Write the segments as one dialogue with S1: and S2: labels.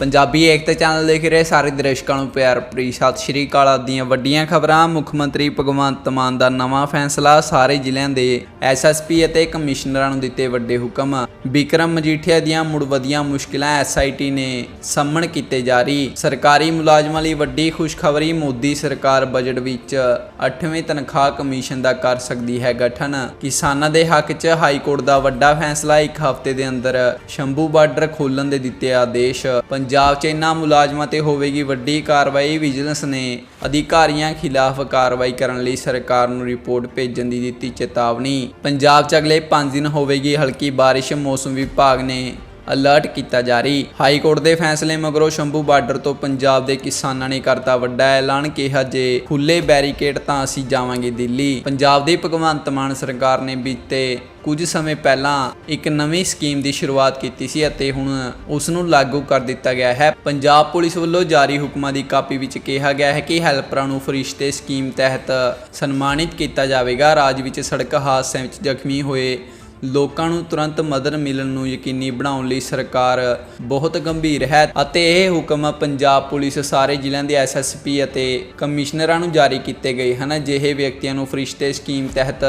S1: ਪੰਜਾਬੀ ਏਕਤਾ channel ਦੇਖ ਰਹੇ ਸਾਰੇ ਦਰਸ਼ਕਾਂ ਨੂੰ ਪਿਆਰ ਭਰੀ ਸਤਿ ਸ਼੍ਰੀ ਅਕਾਲ। ਆਦਿ ਦੀਆਂ ਵੱਡੀਆਂ ਖਬਰਾਂ, ਮੁੱਖ ਮੰਤਰੀ ਭਗਵੰਤ ਮਾਨ ਦਾ ਨਵਾਂ ਫੈਸਲਾ, ਸਾਰੇ ਜ਼ਿਲ੍ਹਿਆਂ ਦੇ ਐਸਐਸਪੀ ਅਤੇ ਕਮਿਸ਼ਨਰਾਂ ਨੂੰ ਦਿੱਤੇ ਵੱਡੇ ਹੁਕਮ। ਵਿਕਰਮ ਮਜੀਠੀਆ ਦੀਆਂ ਮੁੜ ਵਧੀਆਂ ਮੁਸ਼ਕਿਲਾਂ ਐਸਆਈਟੀ ਨੇ ਸਾਹਮਣ ਕੀਤੇ ਜਾਰੀ। ਸਰਕਾਰੀ ਮੁਲਾਜ਼ਮਾਂ ਲਈ ਵੱਡੀ ਖੁਸ਼ਖਬਰੀ, ਮੋਦੀ ਸਰਕਾਰ ਬਜਟ ਵਿੱਚ 8ਵੇਂ ਤਨਖਾਹ ਕਮਿਸ਼ਨ ਦਾ ਕਰ ਸਕਦੀ ਹੈ ਗਠਨ। ਕਿਸਾਨਾਂ ਦੇ ਹੱਕ 'ਚ ਹਾਈ ਕੋਰਟ ਦਾ ਵੱਡਾ ਫੈਸਲਾ, ਇੱਕ ਹਫ਼ਤੇ ਦੇ ਅੰਦਰ ਸ਼ੰਭੂ ਬਾਰਡਰ ਖੋਲਣ ਦੇ ਦਿੱਤੇ ਆਦੇਸ਼। ਪੰਜਾਬ 'ਚ ਇਨ੍ਹਾਂ ਮੁਲਾਜ਼ਮਾਂ ਤੇ ਹੋਵੇਗੀ ਵੱਡੀ ਕਾਰਵਾਈ। ਵਿਜੀਲੈਂਸ ਨੇ ਅਧਿਕਾਰੀਆਂ ਖਿਲਾਫ ਕਾਰਵਾਈ ਕਰਨ ਲਈ ਸਰਕਾਰ ਨੂੰ ਰਿਪੋਰਟ ਭੇਜਣ ਦੀ ਦਿੱਤੀ ਚੇਤਾਵਨੀ। ਪੰਜਾਬ 'ਚ ਅਗਲੇ 5 ਦਿਨ ਹੋਵੇਗੀ ਹਲਕੀ ਬਾਰਿਸ਼। ਮੌਸਮ ਵਿਭਾਗ ਨੇ ਅਲਰਟ ਕੀਤਾ ਜਾਰੀ ਹਾਈ ਕੋਰਟ ਦੇ ਫੈਸਲੇ ਮਗਰੋਂ ਸ਼ੰਭੂ ਬਾਰਡਰ ਤੋਂ ਪੰਜਾਬ ਦੇ ਕਿਸਾਨਾਂ ਨੇ ਕਰਤਾ ਵੱਡਾ ਐਲਾਨ, ਕਿਹਾ ਜੇ ਖੁੱਲੇ ਬੈਰੀਕੇਡ ਤਾਂ ਅਸੀਂ ਜਾਵਾਂਗੇ ਦਿੱਲੀ। ਪੰਜਾਬ ਦੀ ਭਗਵੰਤ ਮਾਨ ਸਰਕਾਰ ਨੇ ਬੀਤੇ ਕੁਝ ਸਮੇਂ ਪਹਿਲਾਂ ਇੱਕ ਨਵੀਂ ਸਕੀਮ ਦੀ ਸ਼ੁਰੂਆਤ ਕੀਤੀ ਸੀ ਅਤੇ ਹੁਣ ਉਸ ਨੂੰ ਲਾਗੂ ਕਰ ਦਿੱਤਾ ਗਿਆ ਹੈ। ਪੰਜਾਬ ਪੁਲਿਸ ਵੱਲੋਂ ਜਾਰੀ ਹੁਕਮਾਂ ਦੀ ਕਾਪੀ ਵਿੱਚ ਕਿਹਾ ਗਿਆ ਹੈ ਕਿ ਹੈਲਪਰਾਂ ਨੂੰ ਫਰਿਸ਼ਤੇ ਸਕੀਮ ਤਹਿਤ ਸਨਮਾਨਿਤ ਕੀਤਾ ਜਾਵੇਗਾ। ਰਾਜ ਵਿੱਚ ਸੜਕ ਹਾਦਸਿਆਂ ਵਿੱਚ ਜ਼ਖਮੀ ਹੋਏ ਲੋਕਾਂ ਨੂੰ ਤੁਰੰਤ ਮਦਦ ਮਿਲਣ ਨੂੰ ਯਕੀਨੀ ਬਣਾਉਣ ਲਈ ਸਰਕਾਰ ਬਹੁਤ ਗੰਭੀਰ ਹੈ ਅਤੇ ਇਹ ਹੁਕਮ ਪੰਜਾਬ ਪੁਲਿਸ ਸਾਰੇ ਜ਼ਿਲ੍ਹਿਆਂ ਦੇ ਐਸਐਸਪੀ ਅਤੇ ਕਮਿਸ਼ਨਰਾਂ ਨੂੰ ਜਾਰੀ ਕੀਤੇ ਗਏ ਹਨ। ਜਿਹੇ ਵਿਅਕਤੀਆਂ ਨੂੰ ਫਰਿਸ਼ਤੇ ਸਕੀਮ ਤਹਿਤ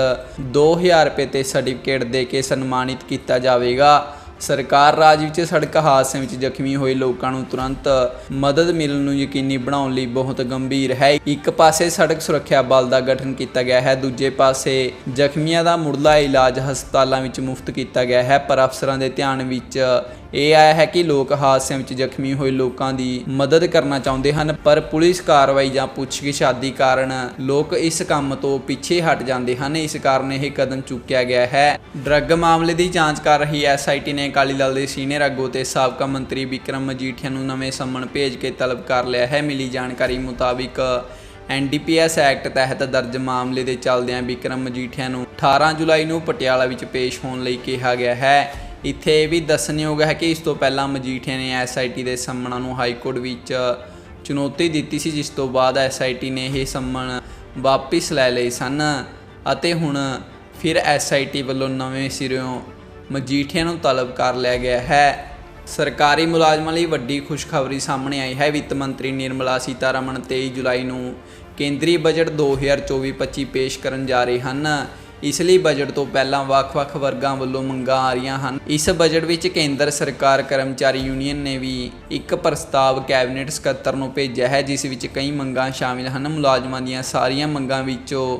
S1: 2000 ਰੁਪਏ ਤੇ ਸਰਟੀਫਿਕੇਟ ਦੇ ਕੇ ਸਨਮਾਨਿਤ ਕੀਤਾ ਜਾਵੇਗਾ। ਸਰਕਾਰ ਰਾਜ ਵਿੱਚ ਸੜਕ ਹਾਦਸਿਆਂ ਵਿੱਚ ਜ਼ਖਮੀ ਹੋਏ ਲੋਕਾਂ ਨੂੰ ਤੁਰੰਤ ਮਦਦ ਮਿਲਣ ਨੂੰ ਯਕੀਨੀ ਬਣਾਉਣ ਲਈ ਬਹੁਤ ਗੰਭੀਰ ਹੈ। ਇੱਕ ਪਾਸੇ ਸੜਕ ਸੁਰੱਖਿਆ ਬਲ ਦਾ ਗਠਨ ਕੀਤਾ ਗਿਆ ਹੈ, ਦੂਜੇ ਪਾਸੇ ਜ਼ਖਮੀਆਂ ਦਾ ਮੁੱਢਲਾ ਇਲਾਜ ਹਸਪਤਾਲਾਂ ਵਿੱਚ ਮੁਫਤ ਕੀਤਾ ਗਿਆ ਹੈ, ਪਰ ਅਫਸਰਾਂ ਦੇ ਧਿਆਨ ਵਿੱਚ ਇਹ ਆਇਆ ਹੈ ਕਿ ਲੋਕ ਹਾਦਸਿਆਂ ਵਿੱਚ ਜ਼ਖਮੀ ਹੋਏ ਲੋਕਾਂ ਦੀ ਮਦਦ ਕਰਨਾ ਚਾਹੁੰਦੇ ਹਨ, ਪਰ ਪੁਲਿਸ ਕਾਰਵਾਈ ਜਾਂ ਪੁੱਛਗਿੱਛ ਆਦਿ ਕਾਰਨ ਲੋਕ ਇਸ ਕੰਮ ਤੋਂ ਪਿੱਛੇ ਹਟ ਜਾਂਦੇ ਹਨ। ਇਸ ਕਾਰਨ ਇਹ ਕਦਮ ਚੁੱਕਿਆ ਗਿਆ ਹੈ। ਡਰੱਗ ਮਾਮਲੇ ਦੀ ਜਾਂਚ ਕਰ ਰਹੀ ਐਸਆਈਟੀ ਨੇ ਅਕਾਲੀ ਦਲ ਦੇ ਸੀਨੀਅਰ ਆਗੂ ਤੇ ਸਾਬਕਾ ਮੰਤਰੀ ਵਿਕਰਮ ਮਜੀਠੀਆ ਨੂੰ ਨਵੇਂ ਸੰਮਣ ਭੇਜ ਕੇ ਤਲਬ ਕਰ ਲਿਆ ਹੈ। ਮਿਲੀ ਜਾਣਕਾਰੀ ਮੁਤਾਬਿਕ ਐਨਡੀਪੀਐਸ ਐਕਟ ਤਹਿਤ ਦਰਜ ਮਾਮਲੇ ਦੇ ਚੱਲਦਿਆਂ ਵਿਕਰਮ ਮਜੀਠੀਆ ਨੂੰ 18 ਜੁਲਾਈ ਨੂੰ ਪਟਿਆਲਾ ਵਿੱਚ ਪੇਸ਼ ਹੋਣ ਲਈ ਕਿਹਾ ਗਿਆ ਹੈ। ਇੱਥੇ ਇਹ ਵੀ ਦੱਸਣਯੋਗ ਹੈ ਕਿ ਇਸ ਤੋਂ ਪਹਿਲਾਂ ਮਜੀਠੀਆ ਨੇ ਐਸਆਈਟੀ ਦੇ ਸੰਮਣਾਂ ਨੂੰ ਹਾਈ ਕੋਰਟ ਵਿੱਚ ਚੁਣੌਤੀ ਦਿੱਤੀ ਸੀ, ਜਿਸ ਤੋਂ ਬਾਅਦ ਐਸਆਈਟੀ ਨੇ ਇਹ ਸੰਮਣ ਵਾਪਿਸ ਲੈ ਲਏ ਸਨ ਅਤੇ ਹੁਣ ਫਿਰ ਐਸਆਈਟੀ ਵੱਲੋਂ ਨਵੇਂ ਸਿਰਿਓਂ ਮਜੀਠੀਆ ਨੂੰ ਤਲਬ ਕਰ ਲਿਆ ਗਿਆ ਹੈ। ਸਰਕਾਰੀ ਮੁਲਾਜ਼ਮਾਂ ਲਈ ਵੱਡੀ ਖੁਸ਼ਖਬਰੀ ਸਾਹਮਣੇ ਆਈ ਹੈ। ਵਿੱਤ ਮੰਤਰੀ ਨਿਰਮਲਾ ਸੀਤਾਰਮਣ 23 ਜੁਲਾਈ ਨੂੰ ਕੇਂਦਰੀ ਬਜਟ 2024-25 ਪੇਸ਼ ਕਰਨ ਜਾ ਰਹੇ ਹਨ। ਇਸ ਲਈ ਬਜਟ ਤੋਂ ਪਹਿਲਾਂ ਵੱਖ-ਵੱਖ ਵਰਗਾਂ ਵੱਲੋਂ ਮੰਗਾਂ ਆ ਰਹੀਆਂ ਹਨ। ਇਸ ਬਜਟ ਵਿੱਚ ਕੇਂਦਰ ਸਰਕਾਰ, ਕਰਮਚਾਰੀ ਯੂਨੀਅਨ ਨੇ ਵੀ ਇੱਕ ਪ੍ਰਸਤਾਵ ਕੈਬਨਿਟ ਸਕੱਤਰ ਨੂੰ ਭੇਜਿਆ ਹੈ, ਜਿਸ ਵਿੱਚ ਕਈ ਮੰਗਾਂ ਸ਼ਾਮਿਲ ਹਨ। ਮੁਲਾਜ਼ਮਾਂ ਦੀਆਂ ਸਾਰੀਆਂ ਮੰਗਾਂ ਵਿੱਚੋਂ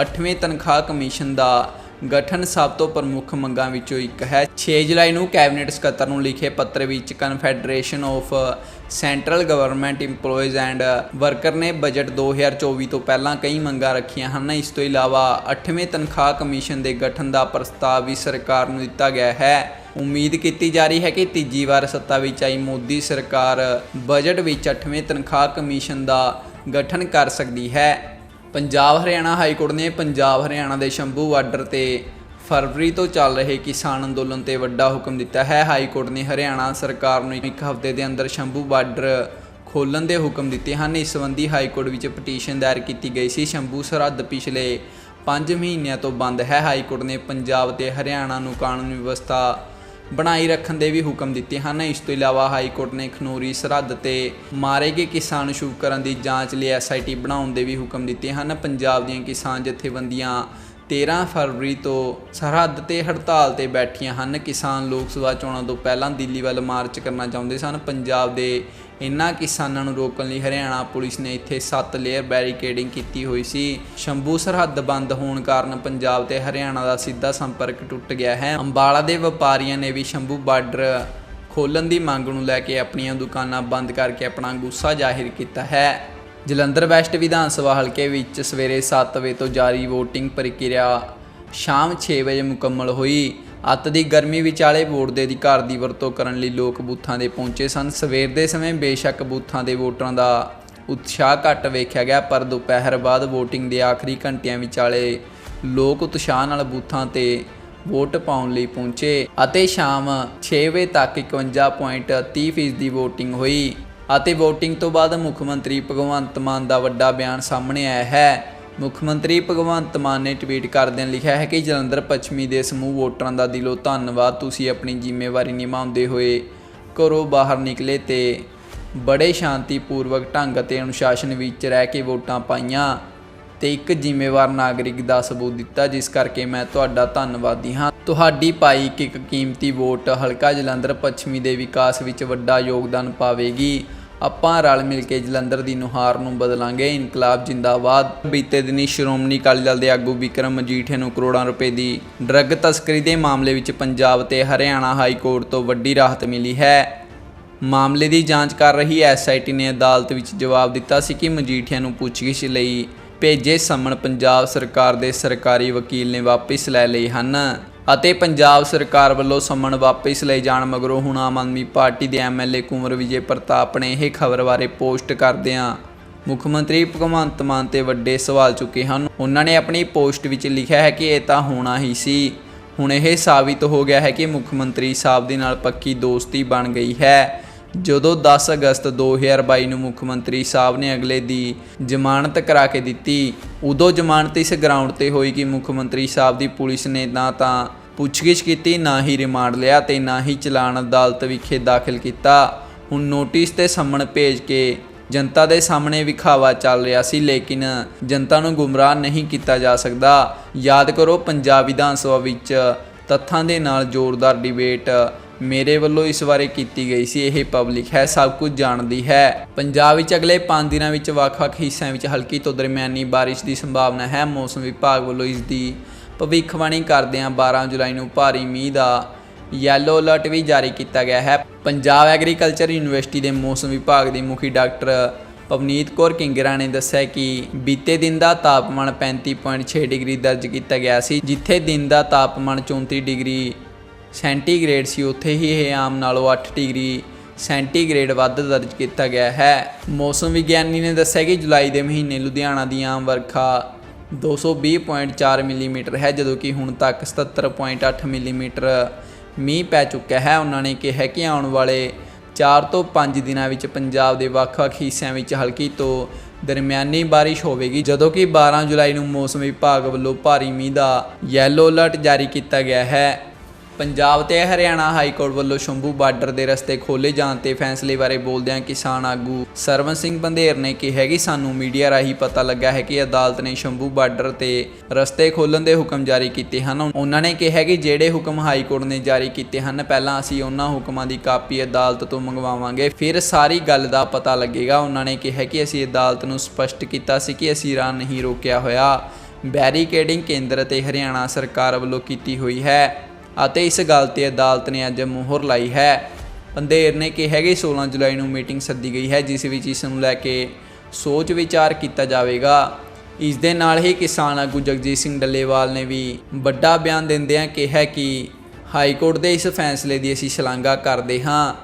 S1: 8ਵੇਂ ਤਨਖਾਹ ਕਮਿਸ਼ਨ ਦਾ ਗਠਨ ਸਭ ਤੋਂ ਪ੍ਰਮੁੱਖ ਮੰਗਾਂ ਵਿੱਚੋਂ ਇੱਕ ਹੈ। 6 ਜੁਲਾਈ ਨੂੰ ਕੈਬਨਿਟ ਸਕੱਤਰ ਨੂੰ ਲਿਖੇ ਪੱਤਰ ਵਿੱਚ confederation of central government EMPLOYEES and worker ਨੇ ਬਜਟ 2024 ਤੋਂ ਪਹਿਲਾਂ ਕਈ ਮੰਗਾਂ ਰੱਖੀਆਂ ਹਨ। ਇਸ ਤੋਂ ਇਲਾਵਾ 8ਵੇਂ ਤਨਖਾਹ ਕਮਿਸ਼ਨ ਦੇ ਗਠਨ ਦਾ ਪ੍ਰਸਤਾਵ ਵੀ ਸਰਕਾਰ ਨੂੰ ਦਿੱਤਾ ਗਿਆ ਹੈ। ਉਮੀਦ ਕੀਤੀ ਜਾ ਰਹੀ ਹੈ ਕਿ ਤੀਜੀ ਵਾਰ ਸੱਤਾ ਵਿੱਚ ਆਈ ਮੋਦੀ ਸਰਕਾਰ ਬਜਟ ਵਿੱਚ 8ਵੇਂ ਤਨਖਾਹ ਕਮਿਸ਼ਨ ਦਾ ਗਠਨ ਕਰ ਸਕਦੀ ਹੈ। ਪੰਜਾਬ ਹਰਿਆਣਾ ਹਾਈ ਕੋਰਟ ਨੇ ਪੰਜਾਬ ਹਰਿਆਣਾ ਦੇ ਸ਼ੰਭੂ ਬਾਰਡਰ ਤੇ ਫਰਵਰੀ ਤੋਂ ਚੱਲ ਰਹੇ ਕਿਸਾਨ ਅੰਦੋਲਨ ਤੇ ਵੱਡਾ ਹੁਕਮ ਦਿੱਤਾ ਹੈ। ਹਾਈ ਕੋਰਟ ਨੇ ਹਰਿਆਣਾ ਸਰਕਾਰ ਨੂੰ ਇੱਕ ਹਫ਼ਤੇ ਦੇ ਅੰਦਰ ਸ਼ੰਭੂ ਬਾਰਡਰ ਖੋਲਣ ਦੇ ਹੁਕਮ ਦਿੱਤੇ ਹਨ। ਇਸ ਸੰਬੰਧੀ ਹਾਈ ਕੋਰਟ ਵਿੱਚ ਪਟੀਸ਼ਨ ਦਾਇਰ ਕੀਤੀ ਗਈ ਸੀ। ਸ਼ੰਭੂ ਸਰਹੱਦ ਪਿਛਲੇ 5 ਮਹੀਨਿਆਂ ਤੋਂ ਬੰਦ ਹੈ। ਹਾਈ ਕੋਰਟ ਨੇ ਪੰਜਾਬ ਤੇ ਹਰਿਆਣਾ ਨੂੰ ਕਾਨੂੰਨ ਵਿਵਸਥਾ ਬਣਾਈ ਰੱਖਣ ਦੇ ਵੀ ਹੁਕਮ ਦਿੱਤੇ ਹਨ। ਇਸ ਤੋਂ ਇਲਾਵਾ ਹਾਈ ਕੋਰਟ ਨੇ ਖਨੂਰੀ ਸਰਹੱਦ ਤੇ ਮਾਰੇ ਗਏ ਕਿਸਾਨ ਸ਼ੁਭ ਕਰਨ ਦੀ ਜਾਂਚ ਲਈ ਐਸਆਈਟੀ ਬਣਾਉਣ ਦੇ ਵੀ ਹੁਕਮ ਦਿੱਤੇ ਹਨ। ਪੰਜਾਬ ਦੀਆਂ ਕਿਸਾਨ ਜਥੇਬੰਦੀਆਂ 13 ਫਰਵਰੀ ਤੋਂ ਸਰਹੱਦ ਤੇ ਹੜਤਾਲ ਤੇ ਬੈਠੀਆਂ ਹਨ। ਕਿਸਾਨ ਲੋਕ ਸਭਾ ਚੋਣਾਂ ਤੋਂ ਪਹਿਲਾਂ ਦਿੱਲੀ ਵੱਲ ਮਾਰਚ ਕਰਨਾ ਚਾਹੁੰਦੇ ਸਨ। ਪੰਜਾਬ ਦੇ ਇਨ੍ਹਾਂ ਕਿਸਾਨਾਂ ਨੂੰ ਰੋਕਣ ਲਈ ਹਰਿਆਣਾ ਪੁਲਿਸ ਨੇ ਇੱਥੇ 7 ਲੇਅਰ ਬੈਰੀਕੇਡਿੰਗ ਕੀਤੀ ਹੋਈ ਸੀ। ਸ਼ੰਭੂ ਸਰਹੱਦ ਬੰਦ ਹੋਣ ਕਾਰਨ ਪੰਜਾਬ ਤੇ ਹਰਿਆਣਾ ਦਾ ਸਿੱਧਾ ਸੰਪਰਕ ਟੁੱਟ ਗਿਆ ਹੈ। ਅੰਬਾਲਾ ਦੇ ਵਪਾਰੀਆਂ ਨੇ ਵੀ ਸ਼ੰਭੂ ਬਾਰਡਰ ਖੋਲਣ ਦੀ ਮੰਗ ਨੂੰ ਲੈ ਕੇ ਆਪਣੀਆਂ ਦੁਕਾਨਾਂ ਬੰਦ ਕਰਕੇ ਆਪਣਾ ਗੁੱਸਾ ਜ਼ਾਹਿਰ ਕੀਤਾ ਹੈ। ਜਲੰਧਰ ਵੈਸਟ ਵਿਧਾਨ ਸਭਾ ਹਲਕੇ ਵਿੱਚ ਸਵੇਰੇ 7 ਵਜੇ ਤੋਂ ਜਾਰੀ VOTING ਪ੍ਰਕਿਰਿਆ ਸ਼ਾਮ 6 ਵਜੇ ਮੁਕੰਮਲ ਹੋਈ। ਅੱਤ ਦੀ ਗਰਮੀ ਵਿਚਾਲੇ ਵੋਟ ਦੇ ਅਧਿਕਾਰ ਦੀ ਵਰਤੋਂ ਕਰਨ ਲਈ ਲੋਕ ਬੂਥਾਂ ਦੇ ਪਹੁੰਚੇ ਸਨ। ਸਵੇਰ ਦੇ ਸਮੇਂ ਬੇਸ਼ੱਕ ਬੂਥਾਂ ਦੇ ਵੋਟਰਾਂ ਦਾ ਉਤਸ਼ਾਹ ਘੱਟ ਵੇਖਿਆ ਗਿਆ, ਪਰ ਦੁਪਹਿਰ ਬਾਅਦ VOTING ਦੇ ਆਖਰੀ ਘੰਟਿਆਂ ਵਿਚਾਲੇ ਲੋਕ ਉਤਸ਼ਾਹ ਨਾਲ ਬੂਥਾਂ ਤੇ ਵੋਟ ਪਾਉਣ ਲਈ ਪਹੁੰਚੇ ਅਤੇ ਸ਼ਾਮ 6 ਵਜੇ ਤੱਕ 51.30% ਦੀ VOTING ਹੋਈ। ਅਤੇ VOTING ਤੋਂ ਬਾਅਦ ਮੁੱਖ ਮੰਤਰੀ ਭਗਵੰਤ ਮਾਨ ਦਾ ਵੱਡਾ ਬਿਆਨ ਸਾਹਮਣੇ ਆਇਆ ਹੈ। ਮੁੱਖ ਮੰਤਰੀ ਭਗਵੰਤ ਮਾਨ ਨੇ ਟਵੀਟ ਕਰਦਿਆਂ ਲਿਖਿਆ ਹੈ ਕਿ ਜਲੰਧਰ ਪੱਛਮੀ ਦੇ ਸਮੂਹ ਵੋਟਰਾਂ ਦਾ ਦਿਲੋਂ ਧੰਨਵਾਦ, ਤੁਸੀਂ ਆਪਣੀ ਜ਼ਿੰਮੇਵਾਰੀ ਨਿਭਾਉਂਦੇ ਹੋਏ ਘਰੋਂ ਬਾਹਰ ਨਿਕਲੇ ਤੇ ਬੜੇ ਸ਼ਾਂਤੀਪੂਰਵਕ ਢੰਗ ਅਤੇ ਅਨੁਸ਼ਾਸਨ ਵਿੱਚ ਰਹਿ ਕੇ ਵੋਟਾਂ ਪਾਈਆਂ। ਤੇ ਇੱਕ ਜ਼ਿੰਮੇਵਾਰ ਨਾਗਰਿਕ ਦਾ ਸਬੂਤ ਦਿੱਤਾ, ਜਿਸ ਕਰਕੇ ਮੈਂ ਤੁਹਾਡਾ ਧੰਨਵਾਦੀ ਹਾਂ। ਤੁਹਾਡੀ ਪਾਈ ਇੱਕ ਇੱਕ ਕੀਮਤੀ ਵੋਟ ਹਲਕਾ ਜਲੰਧਰ ਪੱਛਮੀ ਦੇ ਵਿਕਾਸ ਵਿੱਚ ਵੱਡਾ ਯੋਗਦਾਨ ਪਾਵੇਗੀ। ਆਪਾਂ ਰਲ ਮਿਲ ਕੇ ਜਲੰਧਰ ਦੀ ਨੁਹਾਰ ਨੂੰ ਬਦਲਾਂਗੇ। ਇਨਕਲਾਬ ਜਿੰਦਾਬਾਦ। ਬੀਤੇ ਦਿਨੀ ਸ਼੍ਰੋਮਣੀ ਅਕਾਲੀ ਦਲ ਦੇ ਆਗੂ ਵਿਕਰਮ ਮਜੀਠੇ ਨੂੰ ਕਰੋੜਾਂ ਰੁਪਏ ਦੀ ਡਰੱਗ ਤਸਕਰੀ ਦੇ ਮਾਮਲੇ ਵਿੱਚ ਪੰਜਾਬ ਤੇ ਹਰਿਆਣਾ ਹਾਈ ਕੋਰਟ ਤੋਂ ਵੱਡੀ ਰਾਹਤ ਮਿਲੀ ਹੈ। ਮਾਮਲੇ ਦੀ ਜਾਂਚ ਕਰ ਰਹੀ ਐਸਆਈਟੀ ਨੇ ਅਦਾਲਤ ਵਿੱਚ ਜਵਾਬ ਦਿੱਤਾ ਸੀ ਕਿ ਮਜੀਠੀਆ ਨੂੰ ਪੁੱਛਗਿੱਛ ਲਈ ਭੇਜੇ ਸੰਮਣ ਪੰਜਾਬ ਸਰਕਾਰ ਦੇ ਸਰਕਾਰੀ ਵਕੀਲ ਨੇ ਵਾਪਸ ਲੈ ਲਏ ਹਨ ਅਤੇ ਪੰਜਾਬ ਸਰਕਾਰ ਵੱਲੋਂ ਸੰਮਣ ਵਾਪਸ ਲਏ ਜਾਣ ਮਗਰੋਂ ਹੁਣ ਆਮ ਆਦਮੀ ਪਾਰਟੀ ਦੇ ਐਮਐਲਏ ਕੁੰਵਰ ਵਿਜੇ ਪ੍ਰਤਾਪ ਨੇ ਇਹ ਖਬਰ ਬਾਰੇ ਪੋਸਟ ਕਰਦਿਆਂ ਮੁੱਖ ਮੰਤਰੀ ਭਗਵੰਤ ਮਾਨ ਤੇ ਵੱਡੇ ਸਵਾਲ ਚੁੱਕੇ ਹਨ। ਉਹਨਾਂ ਨੇ ਆਪਣੀ ਪੋਸਟ ਵਿੱਚ ਲਿਖਿਆ ਹੈ ਕਿ ਇਹ ਤਾਂ ਹੋਣਾ ਹੀ ਸੀ। ਹੁਣ ਇਹ ਸਾਬਿਤ ਹੋ ਗਿਆ ਹੈ ਕਿ ਮੁੱਖ ਮੰਤਰੀ ਸਾਹਿਬ ਦੇ ਨਾਲ ਪੱਕੀ ਦੋਸਤੀ ਬਣ ਗਈ ਹੈ। ਜਦੋਂ 10 ਅਗਸਤ 2022 ਨੂੰ ਮੁੱਖ ਮੰਤਰੀ ਸਾਹਿਬ ਨੇ ਅਗਲੇ ਦੀ ਜ਼ਮਾਨਤ ਕਰਾ ਕੇ ਦਿੱਤੀ, ਉਦੋਂ ਜ਼ਮਾਨਤ ਇਸ ਗਰਾਊਂਡ ਤੇ ਹੋਈ ਕਿ ਮੁੱਖ ਮੰਤਰੀ ਸਾਹਿਬ ਦੀ ਪੁਲਿਸ ਨੇ ਨਾ ਤਾਂ ਪੁੱਛਗਿੱਛ ਕੀਤੀ, ਨਾ ਹੀ ਰਿਮਾਂਡ ਲਿਆ ਤੇ ਨਾ ਹੀ ਚਲਾਨ ਅਦਾਲਤ ਵਿਖੇ ਦਾਖਲ ਕੀਤਾ। ਹੁਣ ਨੋਟਿਸ ਤੇ ਸੰਮਣ ਭੇਜ ਕੇ ਜਨਤਾ ਦੇ ਸਾਹਮਣੇ ਵਿਖਾਵਾ ਚੱਲ ਰਿਹਾ ਸੀ, ਲੇਕਿਨ ਜਨਤਾ ਨੂੰ ਗੁੰਮਰਾਹ ਨਹੀਂ ਕੀਤਾ ਜਾ ਸਕਦਾ। ਯਾਦ ਕਰੋ, ਪੰਜਾਬ ਵਿਧਾਨ ਸਭਾ ਵਿੱਚ ਤੱਥਾਂ ਦੇ ਨਾਲ ਜ਼ੋਰਦਾਰ ਡਿਬੇਟ ਮੇਰੇ ਵੱਲੋਂ ਇਸ ਬਾਰੇ ਕੀਤੀ ਗਈ ਸੀ, ਇਹ ਪਬਲਿਕ ਹੈ, ਸਭ ਕੁਝ ਜਾਣਦੀ ਹੈ। ਪੰਜਾਬ ਵਿੱਚ ਅਗਲੇ 5 ਦਿਨਾਂ ਵਿੱਚ ਵੱਖ-ਵੱਖ ਹਿੱਸਿਆਂ ਵਿੱਚ ਹਲਕੀ ਤੋਂ ਦਰਮਿਆਨੀ ਬਾਰਿਸ਼ ਦੀ ਸੰਭਾਵਨਾ ਹੈ। ਮੌਸਮ ਵਿਭਾਗ ਵੱਲੋਂ ਇਸ ਦੀ ਭਵਿੱਖਬਾਣੀ ਕਰਦਿਆਂ 12 ਜੁਲਾਈ ਨੂੰ ਭਾਰੀ ਮੀਂਹ ਦਾ ਯੈਲੋ ਅਲਰਟ ਵੀ ਜਾਰੀ ਕੀਤਾ ਗਿਆ ਹੈ। ਪੰਜਾਬ ਐਗਰੀਕਲਚਰ ਯੂਨੀਵਰਸਿਟੀ ਦੇ ਮੌਸਮ ਵਿਭਾਗ ਦੀ ਮੁਖੀ ਡਾਕਟਰ ਪਵਨੀਤ ਕੌਰ ਕਿੰਗਰਾ ਨੇ ਦੱਸਿਆ ਕਿ ਬੀਤੇ ਦਿਨ ਦਾ ਤਾਪਮਾਨ 35.6 ਡਿਗਰੀ ਦਰਜ ਕੀਤਾ ਗਿਆ ਸੀ, ਜਿੱਥੇ ਦਿਨ ਦਾ ਤਾਪਮਾਨ 34 ਡਿਗਰੀ ਸੈਂਟੀਗ੍ਰੇਡ ਸੀ, ਉੱਥੇ ਹੀ ਇਹ ਆਮ ਨਾਲੋਂ 8 ਡਿਗਰੀ ਸੈਂਟੀਗ੍ਰੇਡ ਵੱਧ ਦਰਜ ਕੀਤਾ ਗਿਆ ਹੈ। ਮੌਸਮ ਵਿਗਿਆਨੀ ਨੇ ਦੱਸਿਆ ਕਿ ਜੁਲਾਈ ਦੇ ਮਹੀਨੇ ਲੁਧਿਆਣਾ ਦੀ ਆਮ ਵਰਖਾ 220.4 ਮਿਲੀਮੀਟਰ ਹੈ, ਜਦੋਂ ਕਿ ਹੁਣ ਤੱਕ 77.8 ਮਿਲੀਮੀਟਰ ਮੀਂਹ ਪੈ ਚੁੱਕਿਆ ਹੈ। ਉਹਨਾਂ ਨੇ ਕਿਹਾ ਕਿ ਆਉਣ ਵਾਲੇ 4 ਤੋਂ 5 ਦਿਨਾਂ ਵਿੱਚ ਪੰਜਾਬ ਦੇ ਵੱਖ-ਵੱਖ ਹਿੱਸਿਆਂ ਵਿੱਚ ਹਲਕੀ ਤੋਂ ਦਰਮਿਆਨੀ ਬਾਰਿਸ਼ ਹੋਵੇਗੀ, ਜਦੋਂ ਕਿ 12 ਜੁਲਾਈ ਨੂੰ ਮੌਸਮ ਵਿਭਾਗ ਵੱਲੋਂ ਭਾਰੀ ਮੀਂਹ ਦਾ ਯੈਲੋ ਅਲਰਟ ਜਾਰੀ ਕੀਤਾ ਗਿਆ ਹੈ। ਪੰਜਾਬ ਤੇ ਹਰਿਆਣਾ ਹਾਈ ਕੋਰਟ ਵੱਲੋਂ ਸ਼ੰਭੂ ਬਾਰਡਰ ਦੇ ਰਸਤੇ ਖੋਲੇ ਜਾਣ ਤੇ ਫੈਸਲੇ ਬਾਰੇ ਬੋਲਦਿਆਂ ਕਿਸਾਨ ਆਗੂ ਸਰਵਨ ਸਿੰਘ ਬੰਦੇਰ ਨੇ ਕਿਹਾ ਕਿ ਸਾਨੂੰ ਮੀਡੀਆ ਰਾਹੀਂ ਪਤਾ ਲੱਗਾ ਹੈ ਕਿ ਅਦਾਲਤ ਨੇ ਸ਼ੰਭੂ ਬਾਰਡਰ ਤੇ ਰਸਤੇ ਖੋਲਣ ਦੇ ਹੁਕਮ ਜਾਰੀ ਕੀਤੇ ਹਨ। ਉਹਨਾਂ ਨੇ ਕਿਹਾ ਕਿ ਜਿਹੜੇ ਹੁਕਮ ਹਾਈ ਕੋਰਟ ਨੇ ਜਾਰੀ ਕੀਤੇ ਹਨ, ਪਹਿਲਾਂ ਅਸੀਂ ਉਹਨਾਂ ਹੁਕਮਾਂ ਦੀ ਕਾਪੀ ਅਦਾਲਤ ਤੋਂ ਮੰਗਵਾਵਾਂਗੇ, ਫਿਰ ਸਾਰੀ ਗੱਲ ਦਾ ਪਤਾ ਲੱਗੇਗਾ। ਉਹਨਾਂ ਨੇ ਕਿਹਾ ਕਿ ਅਸੀਂ ਅਦਾਲਤ ਨੂੰ ਸਪਸ਼ਟ ਕੀਤਾ ਸੀ ਕਿ ਅਸੀਂ ਰਾਹ ਨਹੀਂ ਰੋਕਿਆ ਹੋਇਆ। ਬੈਰੀਕੇਡਿੰਗ ਕੇਂਦਰ ਅਤੇ ਹਰਿਆਣਾ ਸਰਕਾਰ ਵੱਲੋਂ ਕੀਤੀ ਹੋਈ ਹੈ। ਅਤੇ ਇਸ ਗੱਲ ਤੇ ਅਦਾਲਤ ਨੇ ਅੱਜ ਮੋਹਰ ਲਾਈ ਹੈ। ਪੰਦੇਰ ਨੇ ਕਿਹਾ ਕਿ 16 ਜੁਲਾਈ ਨੂੰ ਮੀਟਿੰਗ ਸੱਦੀ ਗਈ ਹੈ, ਜਿਸ ਵਿੱਚ ਇਸ ਨੂੰ ਲੈ ਕੇ ਸੋਚ ਵਿਚਾਰ ਕੀਤਾ ਜਾਵੇਗਾ। ਇਸ ਦੇ ਨਾਲ ਹੀ ਕਿਸਾਨ ਆਗੂ ਜਗਜੀਤ ਸਿੰਘ ਡੱਲੇਵਾਲ ਨੇ ਵੀ ਵੱਡਾ ਬਿਆਨ ਦਿੰਦਿਆਂ ਕਿਹਾ ਕਿ ਹਾਈ ਕੋਰਟ ਦੇ ਇਸ ਫੈਸਲੇ ਦੀ ਅਸੀਂ ਸ਼ਲਾਘਾ ਕਰਦੇ ਹਾਂ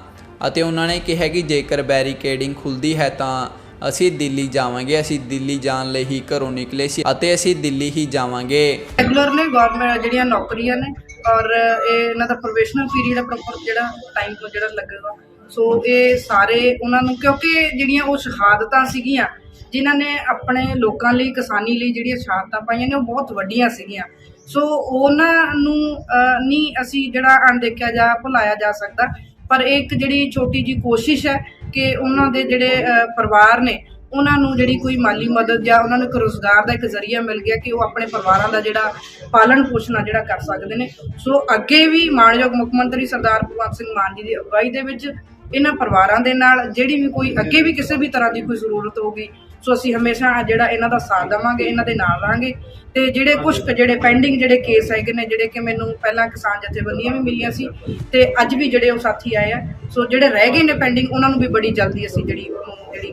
S1: ਅਤੇ ਉਹਨਾਂ ਨੇ ਕਿਹਾ ਕਿ ਜੇਕਰ ਬੈਰੀਕੇਡਿੰਗ ਖੁੱਲਦੀ ਹੈ ਤਾਂ ਅਸੀਂ ਦਿੱਲੀ ਜਾਵਾਂਗੇ। ਅਸੀਂ ਦਿੱਲੀ ਜਾਣ ਲਈ ਹੀ ਘਰੋਂ ਨਿਕਲੇ ਸੀ ਅਤੇ ਅਸੀਂ ਦਿੱਲੀ ਹੀ ਜਾਵਾਂਗੇ।
S2: ਰੈਗੂਲਰ ਗਵਰਨਮੈਂਟ ਜਿਹੜੀਆਂ ਨੌਕਰੀਆਂ ਨੇ ਔਰ ਇਹ ਇਹਨਾਂ ਦਾ ਪ੍ਰੋਬੇਸ਼ਨਲ ਪੀਰੀਅਡ ਪ੍ਰੋਪਰ ਜਿਹੜਾ ਟਾਈਮ ਤੋਂ ਜਿਹੜਾ ਲੱਗੇਗਾ। ਸੋ ਇਹ ਸਾਰੇ ਉਹਨਾਂ ਨੂੰ, ਕਿਉਂਕਿ ਜਿਹੜੀਆਂ ਉਹ ਸ਼ਹਾਦਤਾਂ ਸੀਗੀਆਂ, ਜਿਨ੍ਹਾਂ ਨੇ ਆਪਣੇ ਲੋਕਾਂ ਲਈ, ਕਿਸਾਨੀ ਲਈ ਜਿਹੜੀਆਂ ਸ਼ਹਾਦਤਾਂ ਪਾਈਆਂ ਨੇ, ਉਹ ਬਹੁਤ ਵੱਡੀਆਂ ਸੀਗੀਆਂ। ਸੋ ਉਹਨਾਂ ਨੂੰ ਨਹੀਂ ਅਸੀਂ ਜਿਹੜਾ ਅਣਦੇਖਿਆ ਜਾਂ ਭੁਲਾਇਆ ਜਾ ਸਕਦਾ, ਪਰ ਇਹ ਇੱਕ ਜਿਹੜੀ ਛੋਟੀ ਜੀ ਕੋਸ਼ਿਸ਼ ਹੈ ਕਿ ਉਹਨਾਂ ਦੇ ਜਿਹੜੇ ਪਰਿਵਾਰ ਨੇ ਉਹਨਾਂ ਨੂੰ ਜਿਹੜੀ ਕੋਈ ਮਾਲੀ ਮਦਦ ਜਾਂ ਉਹਨਾਂ ਨੂੰ ਇੱਕ ਰੋਜ਼ਗਾਰ ਦਾ ਇੱਕ ਜ਼ਰੀਆ ਮਿਲ ਗਿਆ ਕਿ ਉਹ ਆਪਣੇ ਪਰਿਵਾਰਾਂ ਦਾ ਜਿਹੜਾ ਪਾਲਣ ਪੋਸ਼ਣ ਆ ਜਿਹੜਾ ਕਰ ਸਕਦੇ ਨੇ। ਸੋ ਅੱਗੇ ਵੀ ਮਾਨਯੋਗ ਮੁੱਖ ਮੰਤਰੀ ਸਰਦਾਰ ਭਗਵੰਤ ਸਿੰਘ ਮਾਨ ਜੀ ਦੀ ਅਗਵਾਈ ਦੇ ਵਿੱਚ ਇਹਨਾਂ ਪਰਿਵਾਰਾਂ ਦੇ ਨਾਲ, ਜਿਹੜੀ ਵੀ ਕੋਈ ਅੱਗੇ ਵੀ ਕਿਸੇ ਵੀ ਤਰ੍ਹਾਂ ਦੀ ਕੋਈ ਜ਼ਰੂਰਤ ਹੋਊਗੀ ਸੋ ਅਸੀਂ ਹਮੇਸ਼ਾ ਜਿਹੜਾ ਇਹਨਾਂ ਦਾ ਸਾਥ ਦੇਵਾਂਗੇ, ਇਹਨਾਂ ਦੇ ਨਾਲ ਰਹਾਂਗੇ। ਤੇ ਜਿਹੜੇ ਕੁਝ ਜਿਹੜੇ ਪੈਂਡਿੰਗ ਜਿਹੜੇ ਕੇਸ ਹੈਗੇ ਨੇ, ਜਿਹੜੇ ਕਿ ਮੈਨੂੰ ਪਹਿਲਾਂ ਕਿਸਾਨ ਜਥੇਬੰਦੀਆਂ ਵੀ ਮਿਲੀਆਂ ਸੀ ਤੇ ਅੱਜ ਵੀ ਜਿਹੜੇ ਉਹ ਸਾਥੀ ਆਏ ਆ। ਸੋ ਜਿਹੜੇ ਰਹਿ ਗਏ ਨੇ ਪੈਂਡਿੰਗ ਉਹਨਾਂ ਨੂੰ ਵੀ ਬੜੀ ਜਲਦੀ ਅਸੀਂ ਜਿਹੜੀ ਉਹਨੂੰ ਜਿਹੜੀ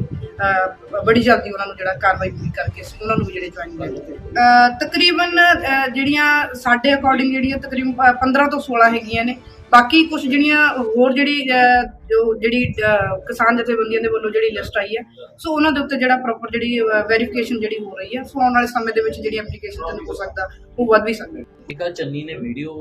S2: ਬੜੀ ਜਲਦੀ ਉਹਨਾਂ ਨੂੰ ਜਿਹੜਾ ਕਾਰਵਾਈ ਪੂਰੀ ਕਰਕੇ ਅਸੀਂ ਉਹਨਾਂ ਨੂੰ ਵੀ ਜਿਹੜੇ ਜੁਆਇਨ ਕਰ ਤਕਰੀਬਨ ਜਿਹੜੀਆਂ ਸਾਡੇ ਅਕੋਰਡਿੰਗ ਜਿਹੜੀਆਂ ਤਕਰੀਬਨ ਪ- 15 ਤੋਂ 16 ਹੈਗੀਆਂ ਨੇ ਬਾਕੀ ਕੁਝ ਜਿਹੜੀਆਂ ਹੋਰ ਜਿਹੜੀ ਅਹ, ਜੋ ਜਿਹੜੀ ਅਹ, ਕਿਸਾਨ ਜਥੇਬੰਦੀਆਂ ਦੇ ਵੱਲੋਂ ਜਿਹੜੀ ਲਿਸਟ ਆਈ ਹੈ ਸੋ ਉਹਨਾਂ ਦੇ ਉੱਤੇ ਜਿਹੜਾ ਪ੍ਰੋਪਰ ਜਿਹੜੀ ਵੈਰੀਫਿਕੇਸ਼ਨ ਜਿਹੜੀ ਹੋ ਰਹੀ ਹੈ ਸੋ ਆਉਣ ਵਾਲੇ ਸਮੇਂ ਦੇ ਵਿੱਚ ਜਿਹੜੀ ਐਪਲੀਕੇਸ਼ਨ ਤੇ ਹੋ ਸਕਦਾ ਉਹ ਵੱਧ ਵੀ ਸਕਦੀ ਹੈ।
S3: ਆਹ ਚੰਨੀ ਨੇ ਵੀਡੀਓ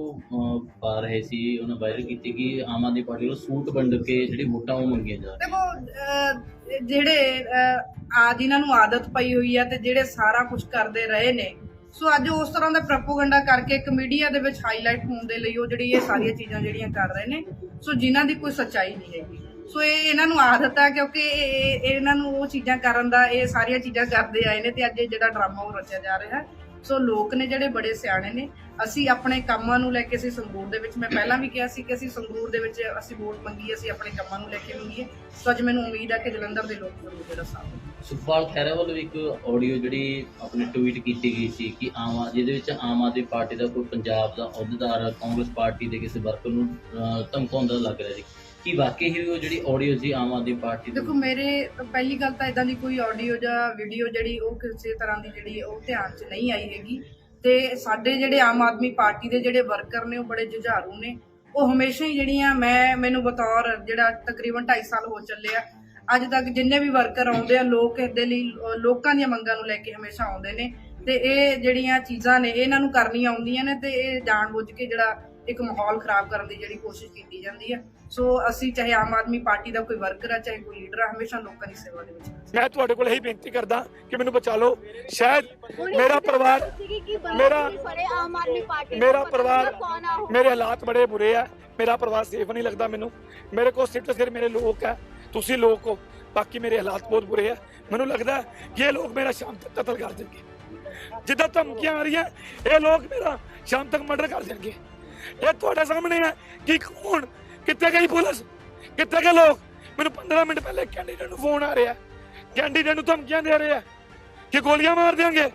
S3: ਪਾ ਰਹੇ ਸੀ ਉਹਨਾਂ ਵਾਇਰਲ ਕੀਤੀ ਕਿ ਆਮ ਆਦਮੀ ਪਾਰਟੀ ਨੂੰ ਸੂਟ ਵੰਡ ਕੇ ਜਿਹੜੀ ਵੋਟਾਂ ਉਹ ਮੰਗੀਆਂ ਜਾ ਰਹੀਆਂ।
S2: ਦੇਖੋ ਅਹ, ਜਿਹੜੇ ਅਹ, ਆ ਜਿਨ੍ਹਾਂ ਨੂੰ ਆਦਤ ਪਈ ਹੋਈ ਹੈ ਤੇ ਜਿਹੜੇ ਸਾਰਾ ਕੁਝ ਕਰਦੇ ਰਹੇ ਨੇ ਸੋ ਅੱਜ ਉਸ ਤਰ੍ਹਾਂ ਦਾ ਪ੍ਰੋਪਗੈਂਡਾ ਕਰਕੇ ਇੱਕ ਮੀਡੀਆ ਦੇ ਵਿੱਚ ਹਾਈਲਾਈਟ ਹੋਣ ਦੇ ਲਈ ਉਹ ਜਿਹੜੀ ਇਹ ਸਾਰੀਆਂ ਚੀਜ਼ਾਂ ਜਿਹੜੀਆਂ ਕਰ ਰਹੇ ਨੇ ਸੋ ਜਿਨ੍ਹਾਂ ਦੀ ਕੋਈ ਸੱਚਾਈ ਨਹੀਂ ਹੈਗੀ। ਸੋ ਇਹ ਇਹਨਾਂ ਨੂੰ ਆਦਤ ਹੈ ਕਿਉਂਕਿ ਇਹਨਾਂ ਨੂੰ ਉਹ ਚੀਜ਼ਾਂ ਕਰਨ ਦਾ, ਇਹ ਸਾਰੀਆਂ ਚੀਜ਼ਾਂ ਕਰਦੇ ਆਏ ਨੇ ਤੇ ਅੱਜ ਇਹ ਜਿਹੜਾ ਡਰਾਮਾ ਉਹ ਰਚਿਆ ਜਾ ਰਿਹਾ। ਹੈ ਸੋ ਲੋਕ ਨੇ ਜਿਹੜੇ ਬੜੇ ਸਿਆਣੇ ਨੇ, ਅਸੀਂ ਆਪਣੇ ਕੰਮਾਂ ਨੂੰ ਲੈ ਕੇ ਅਸੀਂ ਸੰਗਰੂਰ ਦੇ ਵਿੱਚ, ਮੈਂ ਪਹਿਲਾਂ ਵੀ ਕਿਹਾ ਸੀ ਕਿ ਅਸੀਂ ਸੰਗਰੂਰ ਦੇ ਵਿੱਚ ਅਸੀਂ ਵੋਟ ਮੰਗੀ, ਅਸੀਂ ਆਪਣੇ ਕੰਮਾਂ ਨੂੰ ਲੈ ਕੇ ਮੰਗੀਏ। ਸੋ ਅੱਜ ਮੈਨੂੰ ਉਮੀਦ ਹੈ ਕਿ ਜਲੰਧਰ ਦੇ ਲੋਕ ਜ਼ਰੂਰ ਜਿਹੜਾ ਸਾਥ
S3: ਸੁਖਪਾਲ ਖਹਿਰਾ ਵੱਲੋਂ ਇੱਕ ਆਡੀਓ ਜਿਹੜੀ ਆਪਣੇ ਟਵੀਟ ਕੀਤੀ ਗਈ ਸੀ ਕਿ ਆਮ ਜਿਹਦੇ ਵਿੱਚ ਆਮ ਆਦਮੀ ਪਾਰਟੀ ਦਾ ਕੋਈ ਪੰਜਾਬ ਦਾ ਅਹੁਦੇਦਾਰ ਕਾਂਗਰਸ ਪਾਰਟੀ ਦੇ ਕਿਸੇ ਵਰਕਰ ਨੂੰ ਧਮਕਾਉਂਦਾ ਲੱਗ ਰਿਹਾ ਸੀ। ਕੀ ਵਾਕਈ ਹੀ ਉਹ ਜਿਹੜੀ ਆਡੀਓ ਸੀ ਆਮ ਆਦਮੀ ਪਾਰਟੀ ਦੀ?
S2: ਦੇਖੋ, ਮੇਰੇ ਪਹਿਲੀ ਗੱਲ ਤਾਂ ਇਦਾਂ ਦੀ ਕੋਈ ਆਡੀਓ ਜਾਂ ਵੀਡੀਓ ਜਿਹੜੀ ਉਹ ਕਿਸੇ ਤਰ੍ਹਾਂ ਦੀ ਜਿਹੜੀ ਉਹ ਧਿਆਨ 'ਚ ਨਹੀਂ ਆਈ ਹੈਗੀ। ਤੇ ਸਾਡੇ ਜਿਹੜੇ ਆਮ ਆਦਮੀ ਪਾਰਟੀ ਦੇ ਜਿਹੜੇ ਵਰਕਰ ਨੇ, ਉਹ ਬੜੇ ਜੁਝਾਰੂ ਨੇ। ਉਹ ਹਮੇਸ਼ਾ ਹੀ ਜਿਹੜੀਆਂ ਮੈਂ, ਮੈਨੂੰ ਬਤੌਰ ਜਿਹੜਾ ਤਕਰੀਬਨ 2.5 ਸਾਲ ਹੋ ਚੱਲੇ ਆ, ਅੱਜ ਤੱਕ ਜਿੰਨੇ ਵੀ ਵਰਕਰ ਆਉਂਦੇ ਆ, ਲੋਕ ਇਹਦੇ ਲਈ ਲੋਕਾਂ ਦੀਆਂ ਮੰਗਾਂ ਨੂੰ ਲੈ ਕੇ ਹਮੇਸ਼ਾ ਆਉਂਦੇ ਨੇ। ਤੇ ਇਹ ਜਿਹੜੀਆਂ ਚੀਜ਼ਾਂ ਨੇ, ਇਹਨਾਂ ਨੂੰ ਕਰਨੀਆਂ ਆਉਂਦੀਆਂ ਨੇ ਤੇ ਇਹ ਜਾਣਬੁੱਝ ਕੇ ਜਿਹੜਾ ਇੱਕ ਮਾਹੌਲ ਖਰਾਬ ਕਰਨ ਦੀ ਜਿਹੜੀ ਕੋਸ਼ਿਸ਼ ਕੀਤੀ ਜਾਂਦੀ ਹੈ ਸੋ ਅਸੀਂ ਚਾਹੇ ਆਮ ਆਦਮੀ ਪਾਰਟੀ ਦਾ ਕੋਈ ਵਰਕਰ ਆ ਚਾਹੇ ਕੋਈ ਲੀਡਰ ਆ ਹਮੇਸ਼ਾ ਲੋਕਾਂ ਦੀ ਸੇਵਾ ਦੇ ਵਿੱਚ
S4: ਮੈਂ ਤੁਹਾਡੇ ਕੋਲ ਇਹੀ ਬੇਨਤੀ ਕਰਦਾ ਕਿ ਮੈਨੂੰ ਬਚਾ ਲਓ। ਸ਼ਾਇਦ ਮੇਰਾ ਪਰਿਵਾਰ ਮੇਰਾ
S5: ਆਮ ਆਦਮੀ ਪਾਰਟੀ
S4: ਮੇਰਾ ਪਰਿਵਾਰ ਮੇਰੇ ਹਾਲਾਤ ਬੜੇ ਬੁਰੇ ਆ। ਮੇਰਾ ਪਰਿਵਾਰ ਸੇਫ ਨਹੀਂ ਲੱਗਦਾ ਮੈਨੂੰ। ਮੇਰੇ ਕੋਲ ਸਿਰਫ ਤੇ ਸਿਰਫ ਮੇਰੇ ਲੋਕ ਆ। ਤੁਸੀਂ ਲੋਕ ਹੋ। ਬਾਕੀ ਮੇਰੇ ਹਾਲਾਤ ਬਹੁਤ ਬੁਰੇ ਆ। ਮੈਨੂੰ ਲੱਗਦਾ ਕਿ ਇਹ ਲੋਕ ਮੇਰਾ ਸ਼ਾਮ ਤੱਕ ਕਤਲ ਕਰ ਦੇਣਗੇ। ਜਿੱਦਾਂ ਧਮਕੀਆਂ ਆ ਰਹੀਆਂ ਇਹ ਲੋਕ ਮੇਰਾ ਸ਼ਾਮ ਤੱਕ ਮਰਡਰ ਕਰ ਦੇਣਗੇ। ਇਹ ਤੁਹਾਡੇ ਸਾਹਮਣੇ ਹੈ ਕਿ ਕੌਣ? ਕਿੱਥੇ ਗਈ ਪੁਲਿਸ? ਕਿੱਥੇ ਗਏ ਲੋਕ? ਮੈਨੂੰ 15 ਮਿੰਟ ਪਹਿਲੇ ਕੈਂਡੀਡੇਟ ਨੂੰ ਫੋਨ ਆ ਰਿਹਾ। ਕੈਂਡੀਡੇਟ ਨੂੰ ਧਮਕੀਆਂ ਦੇ ਰਿਹਾ। ਕਿ ਗੋਲੀਆਂ ਮਾਰ ਦੇਣਗੇ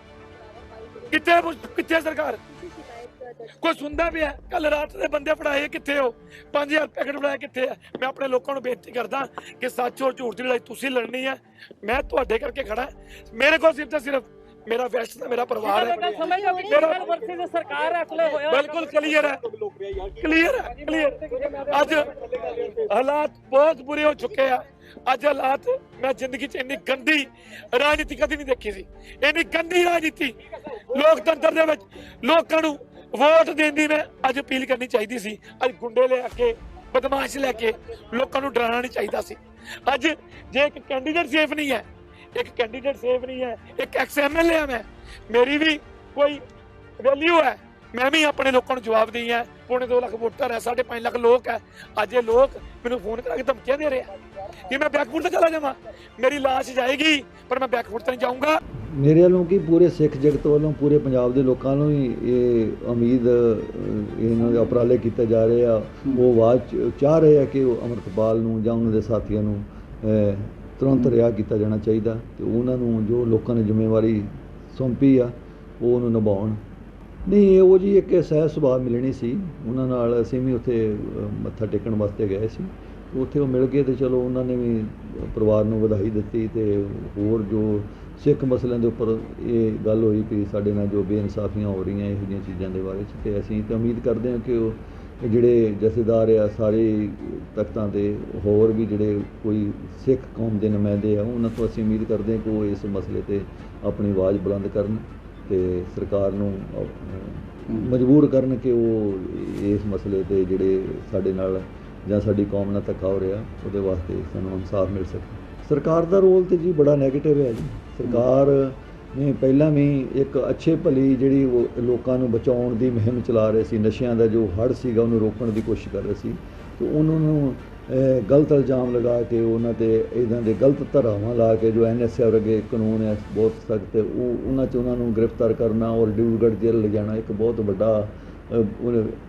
S4: ਕਿੱਥੇ ਕਿੱਥੇ ਸਰਕਾਰ? ਕੋਈ ਸੁਣਦਾ ਪਿਆ ਕੱਲ ਰਾਤ ਦੇ ਬੰਦੇ ਫੜਾਏ ਕਿੱਥੇ ਹੋ 5000 ਪੈਕਟ ਫੜਾਏ ਕਿੱਥੇ ਆ? ਮੈਂ ਆਪਣੇ ਲੋਕਾਂ ਨੂੰ ਬੇਨਤੀ ਕਰਦਾ ਕਿ ਸੱਚ ਔਰ ਝੂਠ ਦੀ ਲੜਾਈ ਤੁਸੀਂ ਲੜਨੀ ਹੈ। ਮੈਂ ਤੁਹਾਡੇ ਕਰਕੇ ਖੜਾ। ਮੇਰੇ ਕੋਲ ਸਿਰਫ ਤੇ ਸਿਰਫ ਮੇਰਾ ਵੈਸਟ ਮੇਰਾ ਪਰਿਵਾਰ ਹੈ। ਮੇਰਾ
S6: ਵਰਸਸ ਸਰਕਾਰ ਹੈ ਅਸਲੇ ਹੋਇਆ
S4: ਬਿਲਕੁਲ ਕਲੀਅਰ ਹੈ। ਕਲੀਅਰ ਹੈ ਕਲੀਅਰ ਅੱਜ ਹਾਲਾਤ ਬਹੁਤ ਬੁਰੇ ਹੋ ਚੁੱਕੇ ਆ। ਅੱਜ ਹਾਲਾਤ ਮੈਂ ਜ਼ਿੰਦਗੀ 'ਚ ਇੰਨੀ ਗੰਦੀ ਰਾਜਨੀਤੀ ਕਦੀ ਨਹੀਂ ਦੇਖੀ ਸੀ। ਇੰਨੀ ਗੰਦੀ ਰਾਜਨੀਤੀ। ਲੋਕਤੰਤਰ ਦੇ ਵਿੱਚ ਲੋਕਾਂ ਨੂੰ ਵੋਟ ਦੇਣ ਦੀ ਮੈਂ ਅੱਜ ਅਪੀਲ ਕਰਨੀ ਚਾਹੀਦੀ ਸੀ। ਅੱਜ ਗੁੰਡੇ ਲੈ ਕੇ ਬਦਮਾਸ਼ ਲੈ ਕੇ ਲੋਕਾਂ ਨੂੰ ਡਰਾਉਣਾ ਨਹੀਂ ਚਾਹੀਦਾ ਸੀ। ਅੱਜ ਜੇ ਇੱਕ ਕੈਂਡੀਡੇਟ ਸੇਫ ਨਹੀਂ ਹੈ ਇੱਕ ਕੈਂਡੀਡੇਟ ਸੇਫ ਨਹੀਂ ਹੈ, ਇੱਕ ਐਕਸ ਐਮਐਲਏ ਮੈਂ। ਮੇਰੀ ਵੀ ਕੋਈ ਵੈਲਿਊ ਹੈ। ਮੈਂ ਵੀ ਆਪਣੇ ਲੋਕਾਂ ਨੂੰ ਜਵਾਬ ਦੇਈ ਹੈ। ਪੌਣੇ 2 ਲੱਖ ਵੋਟਰ ਹੈ 5.5 ਲੱਖ ਲੋਕ ਹੈ। ਅੱਜ ਇਹ ਲੋਕ ਮੈਨੂੰ ਫੋਨ ਕਰਾ ਕੇ ਧਮਕੀਆਂ ਦੇ ਰਹੇ ਆ ਕਿ ਮੈਂ ਬੈਕਫੁੱਟ ਤੇ ਚਲਾ ਜਾਵਾਂ। ਮੇਰੀ ਲਾਸ਼ ਜਾਏਗੀ, ਪਰ ਮੈਂ ਬੈਕਫੁੱਟ ਤੇ ਨਹੀਂ ਜਾਊਂਗਾ।
S7: ਮੇਰੇ ਵੱਲੋਂ ਕੀ ਪੂਰੇ ਸਿੱਖ ਜਗਤ ਵੱਲੋਂ, ਪੂਰੇ ਪੰਜਾਬ ਦੇ ਲੋਕਾਂ ਨੂੰ ਹੀ ਇਹ ਉਮੀਦ ਇਹਨਾਂ ਦੇ ਉਪਰਾਲੇ ਕੀਤੇ ਜਾ ਰਹੇ ਆ। ਉਹ ਆਵਾਜ਼ ਚਾਹ ਰਹੇ ਆ ਕਿ ਉਹ ਅਮਰਤਪਾਲ ਨੂੰ ਜਾਂ ਉਹਨਾਂ ਦੇ ਸਾਥੀਆਂ ਨੂੰ ਤੁਰੰਤ ਰਿਹਾ ਕੀਤਾ ਜਾਣਾ ਚਾਹੀਦਾ ਤੇ ਉਹਨਾਂ ਨੂੰ ਜੋ ਲੋਕਾਂ ਨੇ ਜ਼ਿੰਮੇਵਾਰੀ ਸੌਂਪੀ ਆ, ਉਹ ਉਹਨੂੰ ਨਿਭਾਉਣ। ਨਹੀਂ ਉਹ ਜੀ ਇੱਕ ਸਹਿ ਸੁਭਾਅ ਮਿਲਣੀ ਸੀ। ਉਹਨਾਂ ਨਾਲ ਅਸੀਂ ਵੀ ਉੱਥੇ ਮੱਥਾ ਟੇਕਣ ਵਾਸਤੇ ਗਏ ਸੀ। ਉੱਥੇ ਉਹ ਮਿਲ ਗਏ ਤੇ ਚਲੋ ਉਹਨਾਂ ਨੇ ਵੀ ਪਰਿਵਾਰ ਨੂੰ ਵਧਾਈ ਦਿੱਤੀ ਤੇ ਹੋਰ ਜੋ ਸਿੱਖ ਮਸਲਿਆਂ ਦੇ ਉੱਪਰ ਇਹ ਗੱਲ ਹੋਈ ਕਿ ਸਾਡੇ ਨਾਲ ਜੋ ਬੇਇਨਸਾਫੀਆਂ ਹੋ ਰਹੀਆਂ ਇਹੋ ਜਿਹੀਆਂ ਚੀਜ਼ਾਂ ਦੇ ਬਾਰੇ 'ਚ ਤੇ ਅਸੀਂ ਤਾਂ ਉਮੀਦ ਕਰਦੇ ਹਾਂ ਕਿ ਉਹ ਜਿਹੜੇ ਜਥੇਦਾਰ ਆ, ਸਾਰੇ ਤਖਤਾਂ ਦੇ ਹੋਰ ਵੀ ਜਿਹੜੇ ਕੋਈ ਸਿੱਖ ਕੌਮ ਦੇ ਨੁਮਾਇੰਦੇ ਆ, ਉਹਨਾਂ ਤੋਂ ਅਸੀਂ ਉਮੀਦ ਕਰਦੇ ਹਾਂ ਕਿ ਉਹ ਇਸ ਮਸਲੇ ਤੇ ਆਪਣੀ ਆਵਾਜ਼ ਬੁਲੰਦ ਕਰਨ ਤੇ ਸਰਕਾਰ ਨੂੰ ਮਜਬੂਰ ਕਰਨ ਕਿ ਉਹ ਇਸ ਮਸਲੇ ਤੇ ਜਿਹੜੇ ਸਾਡੇ ਨਾਲ ਜਾਂ ਸਾਡੀ ਕੌਮ ਨਾਲ ਧੱਕਾ ਹੋ ਰਿਹਾ, ਉਹਦੇ ਵਾਸਤੇ ਸਾਨੂੰ ਇਨਸਾਫ ਮਿਲ ਸਕੇ। ਸਰਕਾਰ ਦਾ ਰੋਲ ਤੇ ਜੀ ਬੜਾ 네ਗੇਟਿਵ ਹੈ ਜੀ। ਸਰਕਾਰ ਨੇ ਪਹਿਲਾਂ ਵੀ ਇੱਕ ਅੱਛੇ ਭਲੀ ਜਿਹੜੀ ਉਹ ਲੋਕਾਂ ਨੂੰ ਬਚਾਉਣ ਦੀ ਮੁਹਿੰਮ ਚਲਾ ਰਹੇ ਸੀ, ਨਸ਼ਿਆਂ ਦਾ ਜੋ ਹੜ ਸੀਗਾ ਉਹਨੂੰ ਰੋਕਣ ਦੀ ਕੋਸ਼ਿਸ਼ ਕਰ ਰਹੇ ਸੀ, ਤੇ ਉਹਨਾਂ ਨੂੰ ਗਲਤ ਇਲਜ਼ਾਮ ਲਗਾ ਕੇ ਉਹਨਾਂ ਤੇ ਇਦਾਂ ਦੇ ਗਲਤ ਧਾਰਾਵਾਂ ਲਾ ਕੇ ਜੋ ਐਨਐਸਏ ਵਰਗੇ ਕਾਨੂੰਨ ਹੈ ਬਹੁਤ ਸਖਤ ਉਹ ਉਹਨਾਂ 'ਚ ਉਹਨਾਂ ਨੂੰ ਗ੍ਰਿਫਤਾਰ ਕਰਨਾ ਔਰ ਡਿਬਰੂਗੜ੍ਹ ਜੇਲ੍ਹ ਲਿਜਾਣਾ ਇੱਕ ਬਹੁਤ ਵੱਡਾ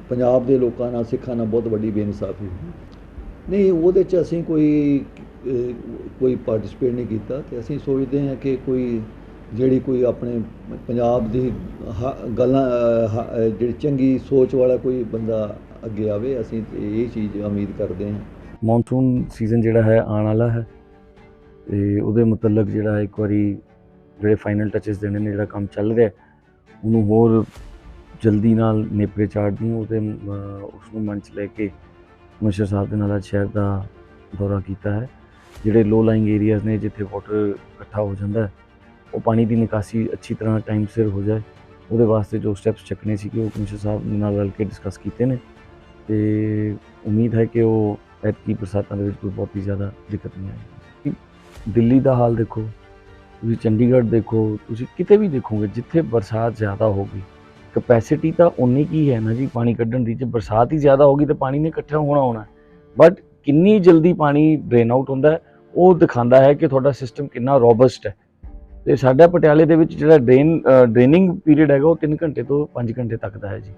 S7: ਪੰਜਾਬ ਦੇ ਲੋਕਾਂ ਨਾਲ, ਸਿੱਖਾਂ ਨਾਲ ਬਹੁਤ ਵੱਡੀ ਬੇਇਨਸਾਫੀ ਨਹੀਂ, ਉਹਦੇ ਚ ਅਸੀਂ ਕੋਈ ਕੋਈ ਪਾਰਟਿਸਿਪੇਟ ਨਹੀਂ ਕੀਤਾ, ਤੇ ਅਸੀਂ ਸੋਚਦੇ ਹਾਂ ਕਿ ਕੋਈ ਜਿਹੜੀ ਕੋਈ ਆਪਣੇ ਪੰਜਾਬ ਦੀ ਹ- ਗੱਲਾਂ ਹ- ਜਿਹੜੀ ਚੰਗੀ ਸੋਚ ਵਾਲਾ ਕੋਈ ਬੰਦਾ ਅੱਗੇ ਆਵੇ ਅਸੀਂ ਇਹ ਚੀਜ਼ ਉਮੀਦ ਕਰਦੇ ਹਾਂ।
S8: ਮੌਨਸੂਨ ਸੀਜ਼ਨ ਜਿਹੜਾ ਹੈ ਆਉਣ ਵਾਲਾ ਹੈ। ਤੇ ਉਹਦੇ ਮੁਤਲਕ ਜਿਹੜਾ ਇੱਕ ਵਾਰੀ ਜਿਹੜੇ ਫਾਈਨਲ ਟੱਚਸ ਦੇਣੇ ਨੇ ਜਿਹੜਾ ਕੰਮ ਚੱਲ ਰਿਹਾ ਉਹਨੂੰ ਹੋਰ ਜਲਦੀ ਨਾਲ ਨੇਪਰੇ ਚਾੜਨ ਨੂੰ ਉਹਦੇ ਅਹ, ਉਸ ਨੂੰ ਮਨ ਲੈ ਕੇ ਕਮਿਸ਼ਨਰ ਸਾਹਿਬ ਦੇ ਨਾਲ ਅੱਜ ਸ਼ਹਿਰ ਦਾ ਦੌਰਾ ਕੀਤਾ ਹੈ। ਜਿਹੜੇ ਲੋ ਲਾਈਂਗ ਏਰੀਆਜ਼ ਨੇ ਜਿੱਥੇ ਵਾਟਰ ਇਕੱਠਾ ਹੋ ਜਾਂਦਾ ਹੈ ਉਹ ਪਾਣੀ ਦੀ ਨਿਕਾਸੀ ਅੱਛੀ ਤਰ੍ਹਾਂ ਟਾਈਮ ਸਿਰ ਹੋ ਜਾਏ। ਉਹਦੇ ਵਾਸਤੇ ਜੋ ਸਟੈਪਸ ਚੱਕਣੇ ਸੀ ਕਿ ਉਹ ਕਮਿਸ਼ਨਰ ਸਾਹਿਬ ਨਾਲ ਰਲ ਕੇ ਡਿਸਕਸ ਕੀਤੇ ਨੇ। ਤੇ ਉਮੀਦ ਹੈ ਕਿ ਉਹ ਐਤਕੀ ਬਰਸਾਤਾਂ ਦੇ ਵਿੱਚ ਕੋਈ ਬਹੁਤੀ ਜ਼ਿਆਦਾ ਦਿੱਕਤ ਨਹੀਂ ਆਏਗੀ। ਦਿੱਲੀ ਦਾ ਹਾਲ ਦੇਖੋ, ਤੁਸੀਂ ਚੰਡੀਗੜ੍ਹ ਦੇਖੋ, ਤੁਸੀਂ ਕਿਤੇ ਵੀ ਦੇਖੋਗੇ, ਜਿੱਥੇ ਬਰਸਾਤ ਜ਼ਿਆਦਾ ਹੋਗੀ ਕਪੈਸਿਟੀ ਤਾਂ ਉਨੀ ਕੀ ਹੈ ਨਾ ਜੀ, ਪਾਣੀ ਕੱਢਣ ਦੀ। ਜੇ ਬਰਸਾਤ ਹੀ ਜ਼ਿਆਦਾ ਹੋਗੀ ਤਾਂ ਪਾਣੀ ਨੇ ਇਕੱਠਾ ਹੋਣਾ ਹੋਣਾ। ਬਟ ਕਿੰਨੀ ਜਲਦੀ ਪਾਣੀ ਡਰੇਨ ਆਊਟ ਹੁੰਦਾ ਉਹ ਦਿਖਾਉਂਦਾ ਹੈ ਕਿ ਤੁਹਾਡਾ ਸਿਸਟਮ ਕਿੰਨਾ ਰੋਬਸਟ ਹੈ। ਤੇ ਸਾਡਾ ਪਟਿਆਲੇ ਦੇ ਵਿੱਚ ਜਿਹੜਾ ਡਰੇਨ ਡਰੇਨਿੰਗ ਪੀਰੀਅਡ ਹੈਗਾ ਉਹ 3 ਘੰਟੇ ਤੋਂ 5 ਘੰਟੇ ਤੱਕ ਦਾ ਹੈ ਜੀ।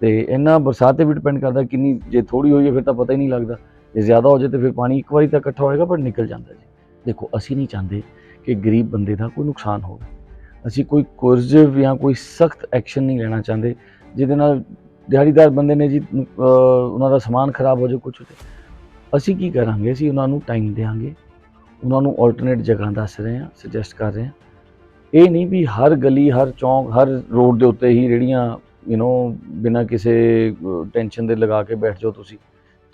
S8: ਤੇ ਇਹਨਾਂ ਬਰਸਾਤ ਤੇ ਵੀ ਡਿਪੈਂਡ ਕਰਦਾ ਕਿੰਨੀ, ਜੇ ਥੋੜੀ ਹੋਈ ਹੈ ਫਿਰ ਤਾਂ ਪਤਾ ਹੀ ਨਹੀਂ ਲੱਗਦਾ। ਜੇ ਜ਼ਿਆਦਾ ਹੋ ਜਾਏ ਤੇ ਫਿਰ ਪਾਣੀ ਇੱਕ ਵਾਰੀ ਤਾਂ ਇਕੱਠਾ ਹੋਏਗਾ ਪਰ ਨਿਕਲ ਜਾਂਦਾ ਜੀ। ਦੇਖੋ, ਅਸੀਂ ਨਹੀਂ ਚਾਹੁੰਦੇ ਕਿ ਗਰੀਬ ਬੰਦੇ ਦਾ ਕੋਈ ਨੁਕਸਾਨ ਹੋਵੇ। ਅਸੀਂ ਕੋਈ ਕੁਰਜ਼ਵ ਜਾਂ ਕੋਈ ਸਖਤ ਐਕਸ਼ਨ ਨਹੀਂ ਲੈਣਾ ਚਾਹੁੰਦੇ, ਜਿਹਦੇ ਨਾਲ ਦਿਹਾੜੀਦਾਰ ਬੰਦੇ ਨੇ ਜੀ ਉਹਨਾਂ ਦਾ ਸਮਾਨ ਖਰਾਬ ਹੋ ਜਾਵੇ ਕੁਝ ਹੋ ਅਸੀਂ ਕੀ ਕਰਾਂਗੇ? ਅਸੀਂ ਉਹਨਾਂ ਨੂੰ ਟਾਈਮ ਦੇਵਾਂਗੇ ਉਹਨਾਂ ਨੂੰ ਆਲਟਰਨੇਟ ਜਗ੍ਹਾ ਦੱਸ ਰਹੇ ਹਾਂ ਸੁਜੈਸਟ ਕਰ ਰਹੇ ਹਾਂ। ਇਹ ਨਹੀਂ ਵੀ ਹਰ ਗਲੀ, ਹਰ ਚੌਂਕ, ਹਰ ਰੋਡ ਦੇ ਉੱਤੇ ਹੀ ਜਿਹੜੀਆਂ ਯੂ نو ਬਿਨਾਂ ਕਿਸੇ ਟੈਨਸ਼ਨ ਦੇ ਲਗਾ ਕੇ ਬੈਠ ਜਾਓ ਤੁਸੀਂ।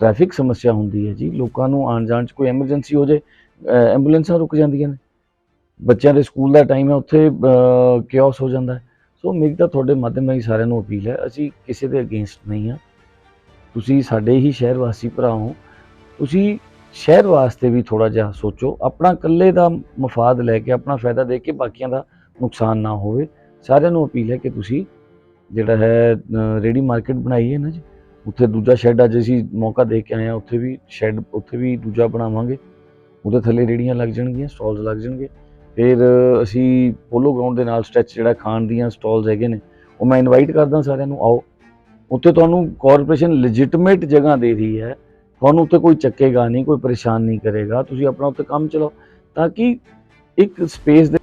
S8: ਟ੍ਰੈਫਿਕ ਸਮੱਸਿਆ ਹੁੰਦੀ ਹੈ ਜੀ। ਲੋਕਾਂ ਨੂੰ ਆਉਣ ਜਾਣ 'ਚ ਕੋਈ ਐਮਰਜੈਂਸੀ ਹੋ ਜਾਏ ਐਂਬੂਲੈਂਸਾਂ ਰੁਕ ਜਾਂਦੀਆਂ ਨੇ। ਬੱਚਿਆਂ ਦੇ ਸਕੂਲ ਦਾ ਟਾਈਮ ਹੈ, ਉੱਥੇ ਕਿਓਸ ਹੋ ਜਾਂਦਾ ਹੈ। ਸੋ ਮੇਰੀ ਤਾਂ ਤੁਹਾਡੇ ਮਾਧਿਅਮ ਰਾਹੀਂ ਸਾਰਿਆਂ ਨੂੰ ਅਪੀਲ ਹੈ, ਅਸੀਂ ਕਿਸੇ ਦੇ ਅਗੇਂਸਟ ਨਹੀਂ ਹਾਂ। ਤੁਸੀਂ ਸਾਡੇ ਹੀ ਸ਼ਹਿਰ ਵਾਸੀ ਭਰਾ ਹੋ। ਤੁਸੀਂ ਸ਼ਹਿਰ ਵਾਸਤੇ ਵੀ ਥੋੜਾ ਜਿਹਾ ਸੋਚੋ, ਆਪਣਾ ਇਕੱਲੇ ਦਾ ਮਫਾਦ ਲੈ ਕੇ ਆਪਣਾ ਫਾਇਦਾ ਦੇ ਕੇ ਬਾਕੀਆਂ ਦਾ ਨੁਕਸਾਨ ਨਾ ਹੋਵੇ। ਸਾਰਿਆਂ ਨੂੰ ਅਪੀਲ ਹੈ ਕਿ ਤੁਸੀਂ ਜਿਹੜਾ ਹੈ ਰੇਡੀ ਮਾਰਕੀਟ ਬਣਾਈ ਹੈ ਨਾ ਜੀ, ਉੱਥੇ ਦੂਜਾ ਸ਼ੈੱਡ ਅੱਜ ਅਸੀਂ ਮੌਕਾ ਦੇ ਕੇ ਆਏ ਹਾਂ, ਉੱਥੇ ਵੀ ਸ਼ੈੱਡ, ਉੱਥੇ ਵੀ ਦੂਜਾ ਬਣਾਵਾਂਗੇ। ਉਹਦੇ ਥੱਲੇ ਰੇੜੀਆਂ ਲੱਗ ਜਾਣਗੀਆਂ, ਸਟਾਲਸ ਲੱਗ ਜਾਣਗੇ। ਫਿਰ ਅਸੀਂ ਪੋਲੋ ਗਰਾਊਂਡ ਦੇ ਨਾਲ ਸਟ੍ਰੈਚ ਜਿਹੜਾ ਖਾਣ ਦੀਆਂ ਸਟਾਲਸ ਹੈਗੇ ਨੇ, ਉਹ ਮੈਂ ਇਨਵਾਈਟ ਕਰਦਾ ਸਾਰਿਆਂ ਨੂੰ, ਆਓ। ਉੱਥੇ ਤੁਹਾਨੂੰ ਕਾਰਪੋਰੇਸ਼ਨ ਲੈਜਿਟਿਮੇਟ ਜਗ੍ਹਾ ਦੇ ਰਹੀ ਹੈ। ਤੁਹਾਨੂੰ ਉੱਥੇ ਕੋਈ ਚੱਕੇਗਾ ਨਹੀਂ, ਕੋਈ ਪਰੇਸ਼ਾਨ ਨਹੀਂ ਕਰੇਗਾ। ਤੁਸੀਂ ਆਪਣਾ ਉੱਥੇ ਕੰਮ ਚਲਾਓ ਤਾਂ ਕਿ ਇੱਕ ਸਪੇਸ ਦੇ